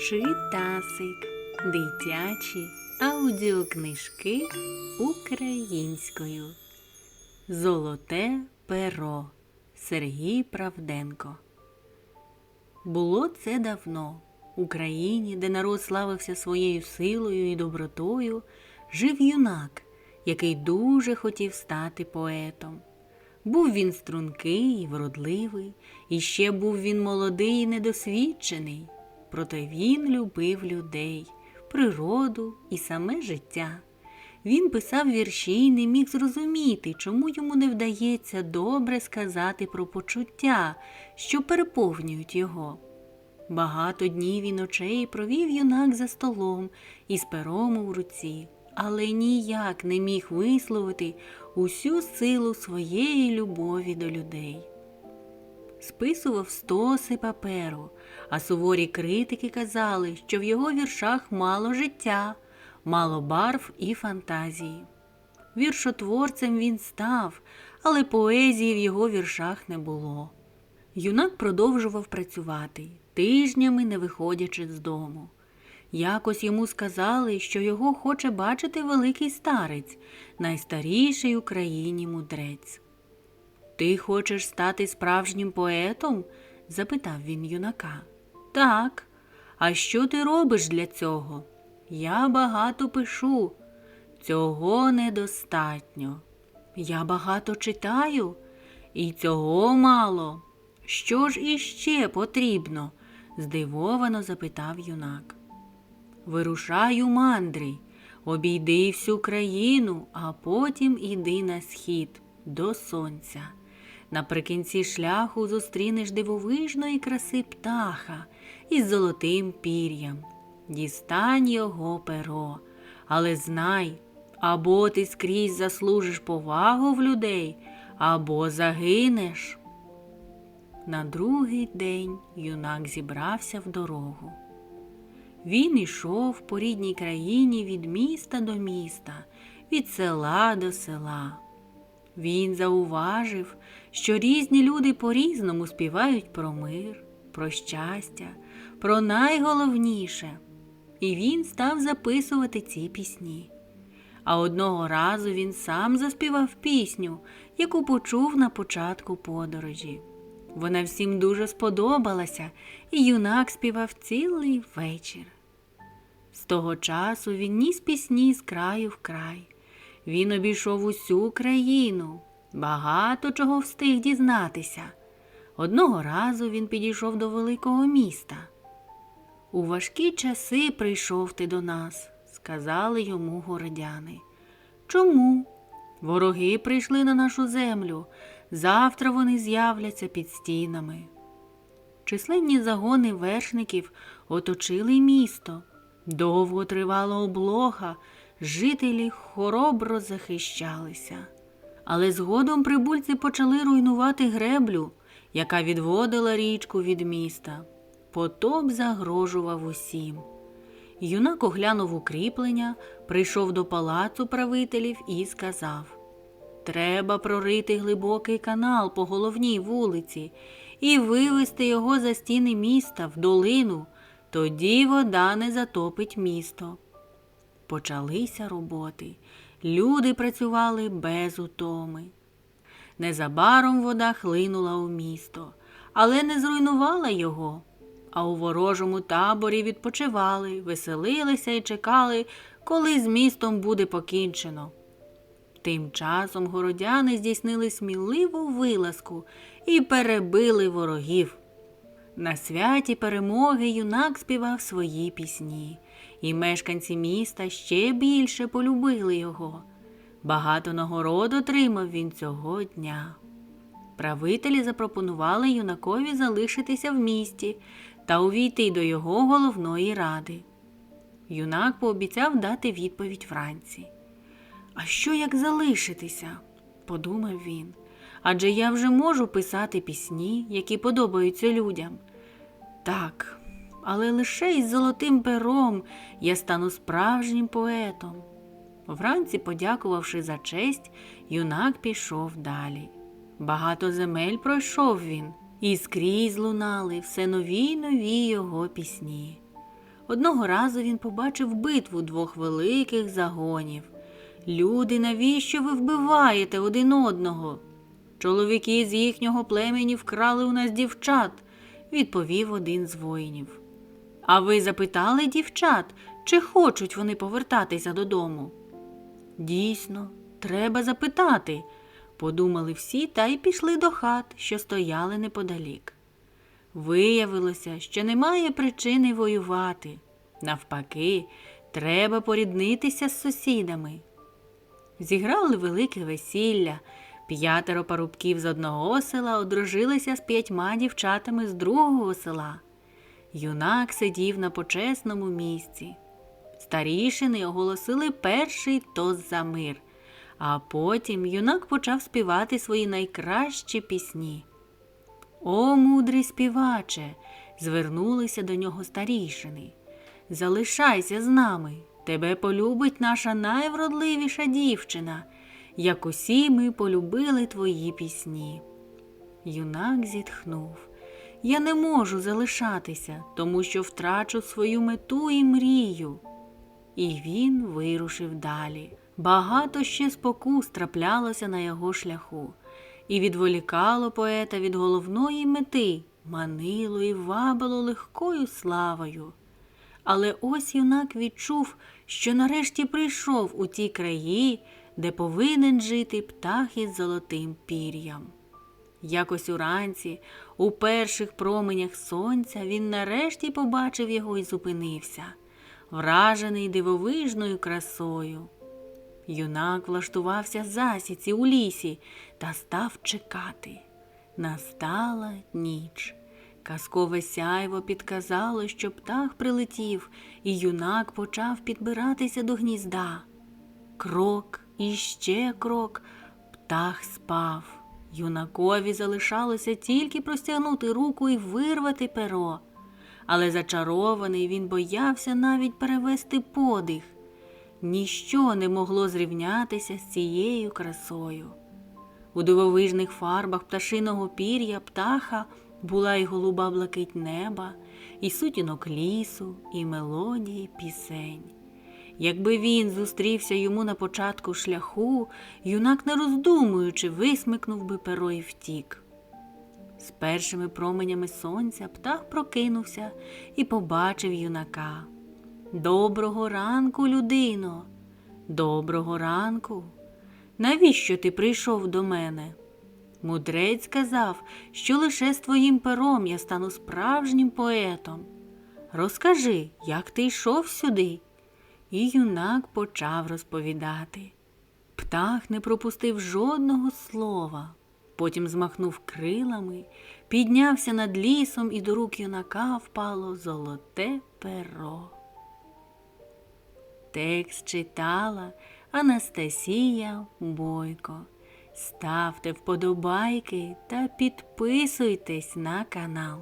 Читасик. Дитячі аудіокнижки українською. Золоте перо Сергій Правденко. Було це давно. Україні, де народ славився своєю силою і добротою, жив юнак, який дуже хотів стати поетом. Був він стрункий і вродливий, і ще був він молодий і недосвідчений. Проте він любив людей, природу і саме життя. Він писав вірші і не міг зрозуміти, чому йому не вдається добре сказати про почуття, що переповнюють його. Багато днів і ночей провів юнак за столом із пером у руці, але ніяк не міг висловити усю силу своєї любові до людей. Списував стоси паперу, а суворі критики казали, що в його віршах мало життя, мало барв і фантазії. Віршотворцем він став, але поезії в його віршах не було. Юнак продовжував працювати, тижнями не виходячи з дому. Якось йому сказали, що його хоче бачити великий старець, найстаріший у країні мудрець. Ти хочеш стати справжнім поетом? запитав він юнака. Так. А що ти робиш для цього? Я багато пишу. Цього недостатньо. Я багато читаю, і цього мало. Що ж іще потрібно? здивовано запитав юнак. Вирушаю мандри, обійди всю країну, а потім іди на схід до сонця. Наприкінці шляху зустрінеш дивовижної краси птаха із золотим пір'ям. Дістань його перо, але знай, або ти скрізь заслужиш повагу в людей, або загинеш. На другий день юнак зібрався в дорогу. Він ішов по рідній країні від міста до міста, від села до села. Він зауважив, що різні люди по-різному співають про мир, про щастя, про найголовніше, і він став записувати ці пісні. А одного разу він сам заспівав пісню, яку почув на початку подорожі. Вона всім дуже сподобалася, і юнак співав цілий вечір. З того часу він ніс пісні з краю в край. Він обійшов усю країну, багато чого встиг дізнатися. Одного разу він підійшов до великого міста. У важкі часи прийшов ти до нас, сказали йому городяни. Чому? Вороги прийшли на нашу землю. Завтра вони з'являться під стінами. Численні загони вершників оточили місто. Довго тривала облога, жителі хоробро захищалися. Але згодом прибульці почали руйнувати греблю, яка відводила річку від міста. Потоп загрожував усім. Юнак оглянув укріплення, прийшов до палацу правителів і сказав Треба прорити глибокий канал по головній вулиці і вивести його за стіни міста в долину, тоді вода не затопить місто. Почалися роботи. Люди працювали без утоми. Незабаром вода хлинула у місто, але не зруйнувала його. А у ворожому таборі відпочивали, веселилися і чекали, коли з містом буде покінчено. Тим часом городяни здійснили сміливу вилазку і перебили ворогів. На святі перемоги юнак співав свої пісні, і мешканці міста ще більше полюбили його. Багато нагород отримав він цього дня. Правителі запропонували юнакові залишитися в місті та увійти до його головної ради. Юнак пообіцяв дати відповідь вранці. А що як залишитися? подумав він. Адже я вже можу писати пісні, які подобаються людям. Так, але лише із золотим пером я стану справжнім поетом. Вранці, подякувавши за честь, юнак пішов далі. Багато земель пройшов він, і скрізь лунали все нові й нові його пісні. Одного разу він побачив битву двох великих загонів. Люди, навіщо ви вбиваєте один одного? Чоловіки з їхнього племені вкрали у нас дівчат, відповів один з воїнів. А ви запитали дівчат, чи хочуть вони повертатися додому? Дійсно, треба запитати, подумали всі та й пішли до хат, що стояли неподалік. Виявилося, що немає причини воювати. Навпаки, треба поріднитися з сусідами. Зіграли велике весілля. П'ятеро парубків з одного села одружилися з п'ятьма дівчатами з другого села. Юнак сидів на почесному місці. Старішини оголосили перший тост за мир, а потім юнак почав співати свої найкращі пісні. О, мудрий співаче, звернулися до нього старішини. Залишайся з нами, тебе полюбить наша найвродливіша дівчина, як усі ми полюбили твої пісні. Юнак зітхнув. Я не можу залишатися, тому що втрачу свою мету і мрію. І він вирушив далі. Багато ще спокус траплялося на його шляху і відволікало поета від головної мети, манило і вабило легкою славою. Але ось юнак відчув, що нарешті прийшов у ті краї, де повинен жити птах із золотим пір'ям. Якось уранці, у перших променях сонця, він нарешті побачив його і зупинився, вражений дивовижною красою. Юнак влаштувався засіці у лісі та став чекати. Настала ніч. Казкове сяйво підказало, що птах прилетів, і юнак почав підбиратися до гнізда. Крок і ще крок, птах спав. Юнакові залишалося тільки простягнути руку і вирвати перо. Але зачарований він боявся навіть перевести подих. Ніщо не могло зрівнятися з цією красою. У дивовижних фарбах пташиного пір'я птаха була й голуба блакить неба, і сутінок лісу, і мелодії пісень. Якби він зустрівся йому на початку шляху, юнак, не роздумуючи, висмикнув би перо і втік. З першими променями сонця птах прокинувся і побачив юнака. Доброго ранку, людино, доброго ранку. Навіщо ти прийшов до мене? Мудрець сказав, що лише з твоїм пером я стану справжнім поетом. Розкажи, як ти йшов сюди? І юнак почав розповідати. Птах не пропустив жодного слова. Потім змахнув крилами, піднявся над лісом, і до рук юнака впало золоте перо. Текст читала Анастасія Бойко. Ставте вподобайки та підписуйтесь на канал.